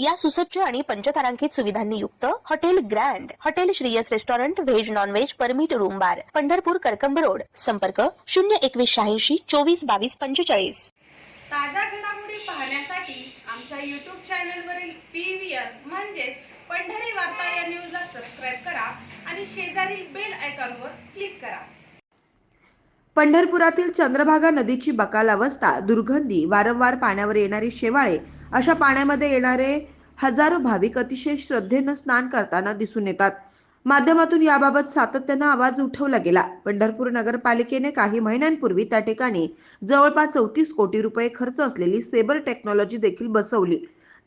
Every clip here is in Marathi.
या सुसज्ज आणि पंचतारांकित सुविधांनी युक्त hotel grand hotel Shriyas restaurant veg non veg permit room bar Pandharpur Karkamb road. संपर्क शून्य एकवीस शहाऐंशी चोवीस बावीस पंचेचाळीस. ताज्या घडामोडी पाहण्यासाठी आमच्या यूट्यूब चॅनलवरील पी व्ही आर म्हणजेच पंढरी वार्ता या न्यूजला सबस्क्राईब करा आणि शेजारील बेल आयकॉनवर क्लिक करा. पंढरपुरातील चंद्रभागा नदीची बकाल अवस्था दुर्गंधी वारंवार पाण्यावर येणारी शेवाळे अशा पाण्यामध्ये येणारे हजारो भाविक अतिशय श्रद्धेनं स्नान करताना दिसून येतात. माध्यमातून याबाबत सातत्यानं आवाज उठवला गेला. पंढरपूर नगरपालिकेने काही महिन्यांपूर्वी त्या ठिकाणी जवळपास चौतीस कोटी रुपये खर्च असलेली सेबर टेक्नॉलॉजी देखील बसवली.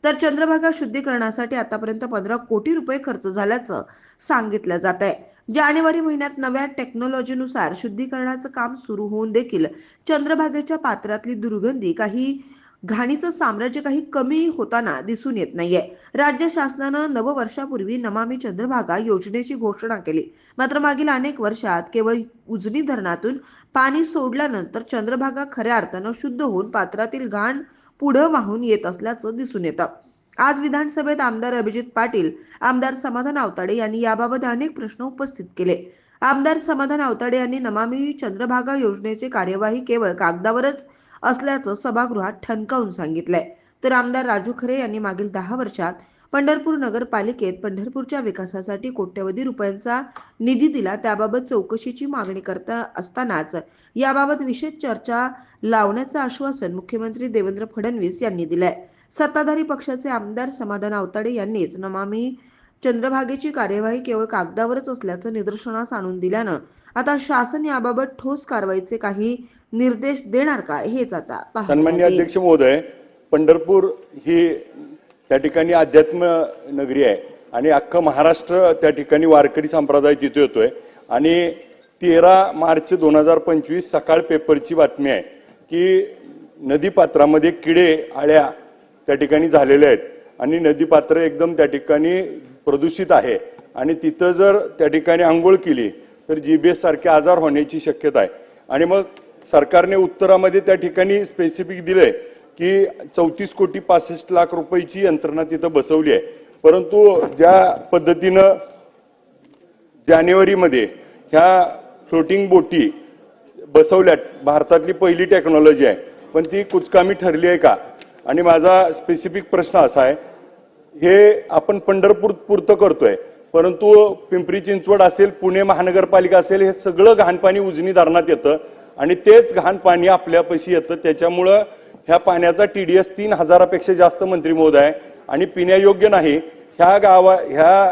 तर चंद्रभागा शुद्धीकरणासाठी आतापर्यंत पंधरा कोटी रुपये खर्च झाल्याचं सांगितलं जात आहे जानेवारी महिन्यात नव्या टेक्नॉलॉजीनुसार शुद्धीकरणाचं काम सुरू होऊन देखील चंद्रभागेच्या पात्रातली दुर्गंधी काही घाणीचं साम्राज्य काही कमी होताना दिसून येत नाहीये. राज्य शासनानं नववर्षापूर्वी नमामी चंद्रभागा योजनेची घोषणा केली. मात्र मागील अनेक वर्षात केवळ उजनी धरणातून पाणी सोडल्यानंतर चंद्रभागा खऱ्या अर्थानं शुद्ध होऊन पात्रातील घाण पुढं वाहून येत असल्याचं दिसून येतं. आज विधानसभेत आमदार अभिजित पाटील आमदार समाधान आवताडे यांनी याबाबत अनेक प्रश्न उपस्थित केले. आमदार समाधान आवताडे यांनी नमामी चंद्रभागा योजनेची कार्यवाही केवळ कागदावरच असल्याचं सभागृहात ठणकावून सांगितलंय. तर आमदार राजू खरे यांनी मागील दहा वर्षात पंढरपूर नगरपालिकेत पंढरपूरच्या विकासासाठी कोट्यवधी रुपयांचा निधी दिला त्याबाबत चौकशीची मागणी करता असतानाच याबाबत विशेष चर्चा लावण्याचं आश्वासन मुख्यमंत्री देवेंद्र फडणवीस यांनी दिलंय. सत्ताधारी पक्षाचे आमदार समाधान आवताडे यांनीच नमामी चंद्रभागेची कार्यवाही केवळ कागदावरच असल्याचं निदर्शनास आणून दिल्यानं आता शासन याबाबत ठोस कारवाईचे काही निर्देश देणार का हेच आता सन्मान्य. अध्यक्ष महोदय पंढरपूर ही त्या ठिकाणी अध्यात्म नगरी आहे आणि अख्खं महाराष्ट्र त्या ठिकाणी वारकरी संप्रदाय तिथे येतोय आणि तेरा मार्च दोन हजार पंचवीस सकाळ पेपरची बातमी आहे की नदीपात्रामध्ये किडे आळ्या त्या ठिकाणी झालेल्या आहेत आणि नदीपात्र एकदम त्या ठिकाणी प्रदूषित आहे. आणि तिथं जर त्या ठिकाणी आंघोळ केली तर जीबीएस सारखे आजार होण्याची शक्यता आहे. आणि मग सरकारने उत्तरामध्ये त्या ठिकाणी स्पेसिफिक दिलंय की चौतीस कोटी पासष्ट लाख रुपयाची यंत्रणा तिथं बसवली आहे. परंतु ज्या पद्धतीनं जानेवारीमध्ये ह्या फ्लोटिंग बोटी बसवल्यात भारतातली पहिली टेक्नॉलॉजी आहे. पण ती कुचकामी ठरली आहे का? आणि माझा स्पेसिफिक प्रश्न असा आहे हे आपण पंढरपूर पुरतं करतोय. परंतु पिंपरी चिंचवड असेल पुणे महानगरपालिका असेल हे सगळं घाण पाणी उजनी धरणात येतं आणि तेच घाण पाणी आपल्यापाशी येतं. त्याच्यामुळं ह्या पाण्याचा टी डी एस तीन हजारापेक्षा जास्त मंत्री महोदय आहे आणि पिण्यायोग्य नाही. ह्या गावा ह्या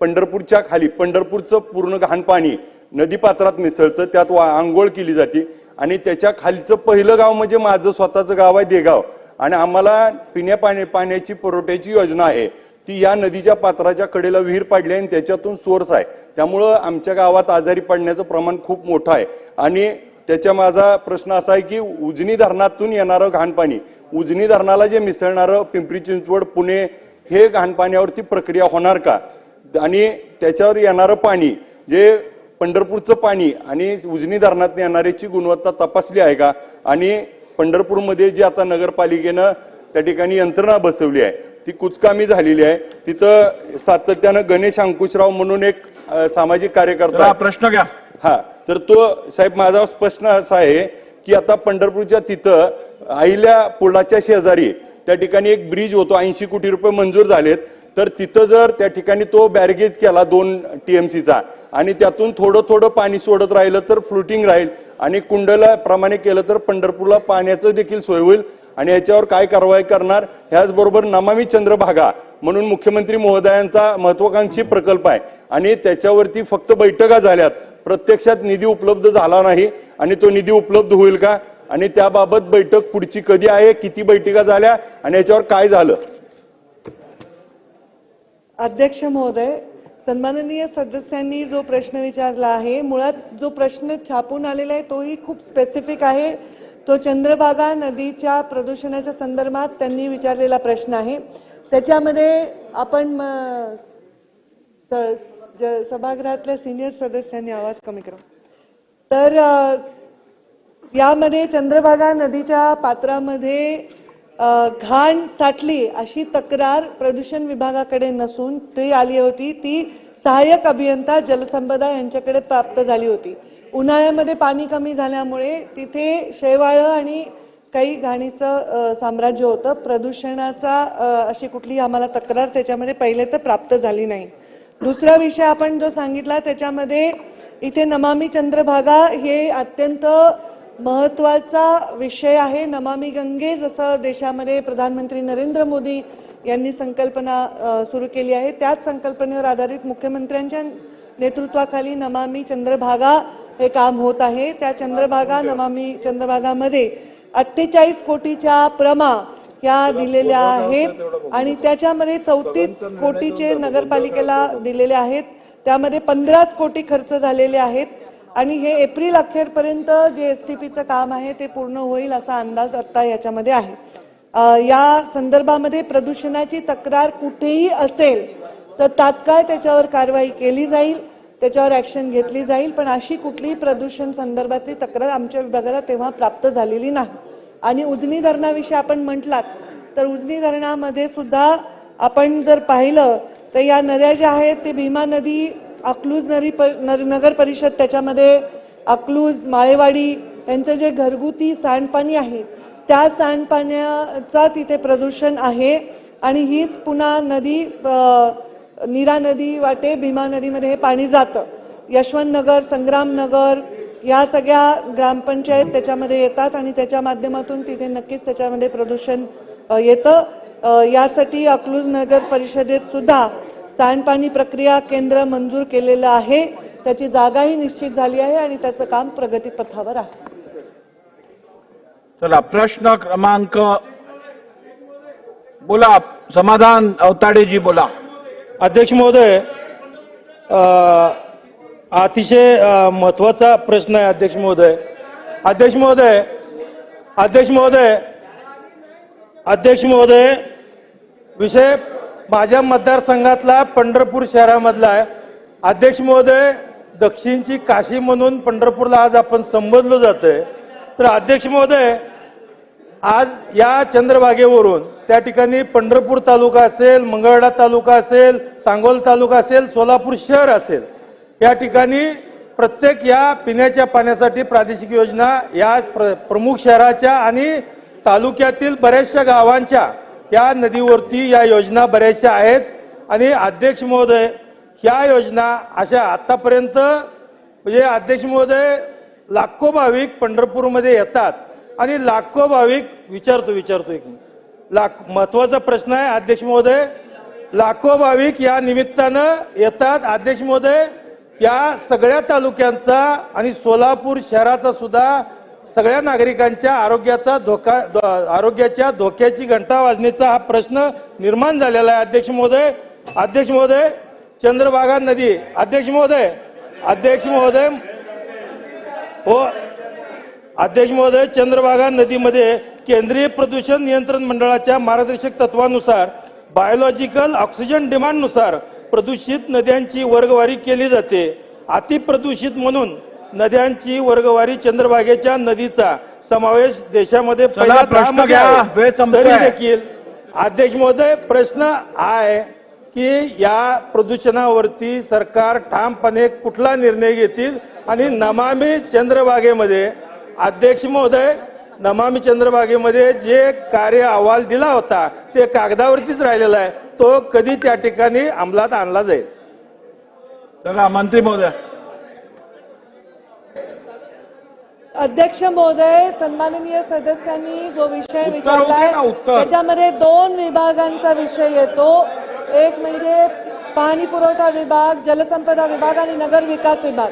पंढरपूरच्या खाली पंढरपूरचं पूर्ण घाण पाणी नदीपात्रात मिसळतं त्यात वा आंघोळ केली जाते. आणि त्याच्या खालचं पहिलं गाव म्हणजे माझं स्वतःचं गाव आहे देगाव. आणि आम्हाला पिण्या पाणी पाण्याची पुरवठ्याची योजना आहे. ती या नदीच्या पात्राच्या कडेला विहीर पाडली आहे आणि त्याच्यातून सोर्स आहे. त्यामुळं आमच्या गावात आजारी पडण्याचं प्रमाण खूप मोठं आहे. आणि त्याच्या माझा प्रश्न असा आहे की उजनी धरणातून येणारं घाणपाणी उजनी धरणाला जे मिसळणारं पिंपरी चिंचवड पुणे हे घाणपाण्यावरती प्रक्रिया होणार का? आणि त्याच्यावर येणारं पाणी जे पंढरपूरचं पाणी आणि उजनी धरणात येणाऱ्याची गुणवत्ता तपासली आहे का? आणि पंढरपूरमध्ये जी आता नगरपालिकेनं त्या ठिकाणी यंत्रणा बसवली आहे ती कुचकामी झालेली आहे. तिथं सातत्यानं गणेश अंकुशराव म्हणून एक सामाजिक कार्यकर्ता. प्रश्न घ्या. हा तर तो साहेब माझा प्रश्न असा आहे की आता पंढरपूरच्या तिथं आईल्या पुलाच्या शेजारी त्या ठिकाणी एक ब्रिज होतो ऐंशी कोटी रुपये मंजूर झालेत. तर तिथं जर त्या ठिकाणी तो बॅरगेज केला दोन टीएमसीचा आणि त्यातून थोडं थोडं पाणी सोडत राहिलं तर फ्लुटिंग राहील. आणि कुंडला प्रमाणे केलं तर पंढरपूरला पाण्याचं देखील सोय होईल. आणि याच्यावर काय कारवाई करणार? ह्याचबरोबर नमामी चंद्रभागा म्हणून मुख्यमंत्री महोदयांचा महत्वाकांक्षी प्रकल्प आहे. आणि त्याच्यावरती फक्त बैठका झाल्यात. प्रत्यक्षात निधी उपलब्ध झाला नाही. आणि तो निधी उपलब्ध होईल का? आणि त्याबाबत बैठक पुढची कधी आहे? किती बैठका झाल्या? आणि याच्यावर काय झालं? अध्यक्ष महोदय सन्माननीय सदस्यांनी जो प्रश्न विचारला आहे मुळात जो प्रश्न छापून आलेला आहे तोही खूप स्पेसिफिक आहे. तो चंद्रभागा नदीच्या प्रदूषणाच्या संदर्भात त्यांनी विचारलेला प्रश्न आहे. त्याच्यामध्ये आपण म, स- ज- सभागृहातल्या सिनियर सदस्यांनी आवाज कमी करा. तर यामध्ये चंद्रभागा नदीच्या पात्रामध्ये घाण साठली अशी तक्रार प्रदूषण विभागाकडे नसून ती आली होती. ती सहाय्यक अभियंता जलसंपदा यांच्याकडे प्राप्त झाली होती. उन्हाळ्यामध्ये पाणी कमी झाल्यामुळे तिथे शेवाळं आणि काही घाणीचं साम्राज्य होतं. प्रदूषणाचा अशी कुठली आम्हाला तक्रार त्याच्यामध्ये पहिले तर प्राप्त झाली नाही. दुसरा विषय आपण जो सांगितला त्याच्यामध्ये इथे नमामी चंद्रभागा हे अत्यंत महत्त्वाचा विषय आहे नमामी गंगे जसं देशामध्ये प्रधानमंत्री नरेंद्र मोदी यांनी संकल्पना सुरू केली आहे. त्याच संकल्पनेवर आधारित मुख्यमंत्र्यांच्या नेतृत्वाखाली नमामी चंद्रभागा हे काम होत आहे. त्या चंद्रभागा नमामी चंद्रभागामध्ये अठ्ठेचाळीस कोटीच्या प्रमा या दिलेल्या आहेत आणि त्याच्यामध्ये चौतीस कोटीचे नगरपालिकेला दिलेले आहेत. त्यामध्ये पंधराच कोटी खर्च झालेले आहेत. आणि हे एप्रिल अखेरपर्यंत जे एस टी पीचं काम आहे ते पूर्ण होईल असा अंदाज आत्ता याच्यामध्ये आहे. या संदर्भामध्ये प्रदूषणाची तक्रार कुठेही असेल तर तात्काळ त्याच्यावर कारवाई केली जाईल त्याच्यावर ॲक्शन घेतली जाईल पण अशी कुठलीही प्रदूषण संदर्भातली तक्रार आमच्या विभागाला तेव्हा प्राप्त झालेली नाही. आणि उजनी धरणाविषयी आपण म्हटलात तर उजनी धरणामध्ये सुद्धा आपण जर पाहिलं तर या नद्या ज्या आहेत ते भीमा नदी अकलूज नरी प नर- नगर परिषद त्याच्यामध्ये अकलूज माळेवाडी यांचं जे घरगुती सांडपाणी आहे त्या सांडपाण्याचा तिथे प्रदूषण आहे. आणि हीच पुन्हा नदी नीरा नदी वाटे भीमा नदीमध्ये हे पाणी जातं. यशवंतनगर संग्रामनगर या सगळ्या ग्रामपंचायत त्याच्यामध्ये येतात आणि त्याच्या माध्यमातून तिथे नक्कीच त्याच्यामध्ये प्रदूषण येतं. यासाठी अकलूज नगर परिषदेत सुद्धा सांडपाणी प्रक्रिया केंद्र मंजूर केलेलं आहे. त्याची जागाही निश्चित झाली आहे आणि त्याचं काम प्रगतीपथावर आहे. चला प्रश्न क्रमांक बोला समाधान अवताडेजी बोला. अध्यक्ष महोदय अ, अतिशय महत्त्वाचा प्रश्न आहे अध्यक्ष महोदय. अध्यक्ष महोदय अध्यक्ष महोदय अध्यक्ष महोदय विषय माझ्या मतदारसंघातला पंढरपूर शहरामधला आहे. अध्यक्ष महोदय दक्षिणची काशी म्हणून पंढरपूरला आज आपण संबोधलं जातंय. तर अध्यक्ष महोदय आज या चंद्रभागेवरून त्या ठिकाणी पंढरपूर तालुका असेल मंगळडा तालुका असेल सांगोल तालुका असेल सोलापूर शहर असेल या ठिकाणी प्रत्येक या पिण्याच्या पाण्यासाठी प्रादेशिक योजना या प्र प्रमुख शहराच्या आणि तालुक्यातील बऱ्याचशा गावांच्या या नदीवरती या योजना बऱ्याचशा आहेत. आणि अध्यक्ष महोदय ह्या योजना अशा आतापर्यंत म्हणजे अध्यक्ष महोदय लाखो भाविक पंढरपूरमध्ये येतात. आणि लाखो भाविक विचारतो विचारतो एक लाख महत्त्वाचा प्रश्न आहे अध्यक्ष महोदय. लाखो भाविक या निमित्तानं येतात. अध्यक्ष महोदय या सगळ्या तालुक्यांचा आणि सोलापूर शहराचा सुद्धा सगळ्या नागरिकांच्या आरोग्याचा धोका आरोग्याच्या धोक्याची घंटा वाजण्याचा हा प्रश्न निर्माण झालेला आहे. अध्यक्ष महोदय अध्यक्ष महोदय चंद्रभागा नदी. अध्यक्ष महोदय अध्यक्ष महोदय हो. अध्यक्ष महोदय चंद्रभागा नदीमध्ये केंद्रीय प्रदूषण नियंत्रण मंडळाच्या मार्गदर्शक तत्वानुसार बायोलॉजिकल ऑक्सिजन डिमांडनुसार प्रदूषित नद्यांची वर्गवारी केली जाते. अतिप्रदूषित म्हणून नद्यांची वर्गवारी चंद्रभागेच्या नदीचा समावेश देशामध्ये पहिल्या प्रश्न घ्या. देखील अध्यक्ष महोदय प्रश्न आहे की या प्रदूषणावरती सरकार ठामपणे कुठला निर्णय घेतील? आणि नमामी चंद्रभागेमध्ये अध्यक्ष महोदय नमामी चंद्रभागेमध्ये जे कार्य अहवाल दिला होता ते कागदावरतीच राहिलेला आहे. तो कधी त्या ठिकाणी अंमलात आणला जाईल? मंत्री महोदय. अध्यक्ष महोदय सन्माननीय सदस्यांनी जो विषय विचारलाय. त्याच्यामध्ये दोन विभागांचा विषय येतो. एक म्हणजे पाणी पुरवठा विभाग जलसंपदा विभाग आणि नगर विकास विभाग.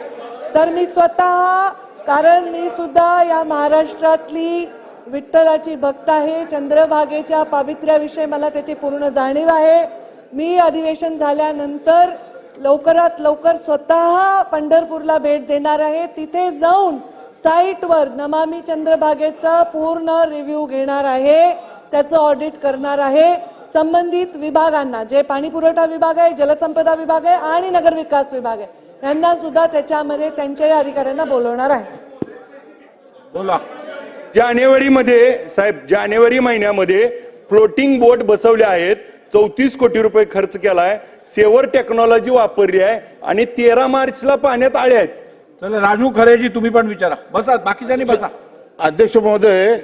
तर मी स्वतः कारण मी सुद्धा या महाराष्ट्रातली विठ्ठलाची भक्त आहे चंद्रभागेच्या पावित्र्याविषयी मला त्याची पूर्ण जाणीव आहे. मी अधिवेशन झाल्यानंतर लवकरात लवकर स्वतः पंढरपूरला भेट देणार आहे. तिथे जाऊन साईटवर नमामी चंद्रभागेचा पूर्ण रिव्ह्यू घेणार आहे. त्याचं ऑडिट करणार आहे. संबंधित विभागांना जे पाणी पुरवठा विभाग आहे जलसंपदा विभाग आहे आणि नगरविकास विभाग आहे यांना सुद्धा त्याच्यामध्ये त्यांच्याही अधिकाऱ्यांना बोलवणार आहे. बोला. जानेवारीमध्ये साहेब जानेवारी महिन्यामध्ये फ्लोटिंग बोट बसवल्या आहेत. चौतीस कोटी रुपये खर्च केलाय. सेवर टेक्नॉलॉजी वापरली आहे आणि तेरा मार्चला पाण्यात आळे आहेत. चला राजू खरेजी तुम्ही पण विचारा. बसा बाकीच्यांनी बसा. अध्यक्ष महोदय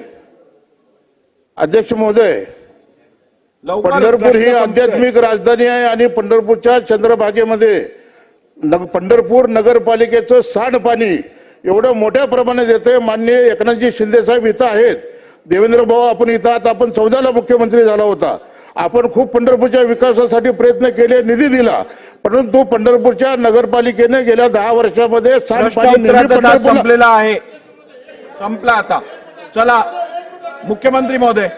अध्यक्ष महोदय पंढरपूर ही. आध्यात्मिक राजधानी आहे आणि पंढरपूरच्या चंद्रभागेमध्ये नग पंढरपूर नगरपालिकेचं सांडपाणी एवढं मोठ्या प्रमाणात येतंय. मान्य एकनाथजी शिंदे साहेब इथं आहेत. देवेंद्र भाऊ आपण इथं आहात. आपण चौदाला मुख्यमंत्री झाला होता. आपण खूप पंढरपूरच्या विकासासाठी प्रयत्न केले निधी दिला. परंतु पंढरपूरच्या नगरपालिकेने गेल्या दहा वर्षामध्ये संपलेला आहे. संपला आता. चला मुख्यमंत्री महोदय.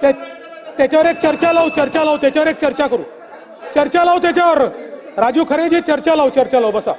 त्या- त्याच्यावर एक चर्चा लावू चर्चा लावू त्याच्यावर एक चर्चा करू. चर्चा लावू त्याच्यावर. राजू खरेजी चर्चा लावू चर्चा लावू बसा.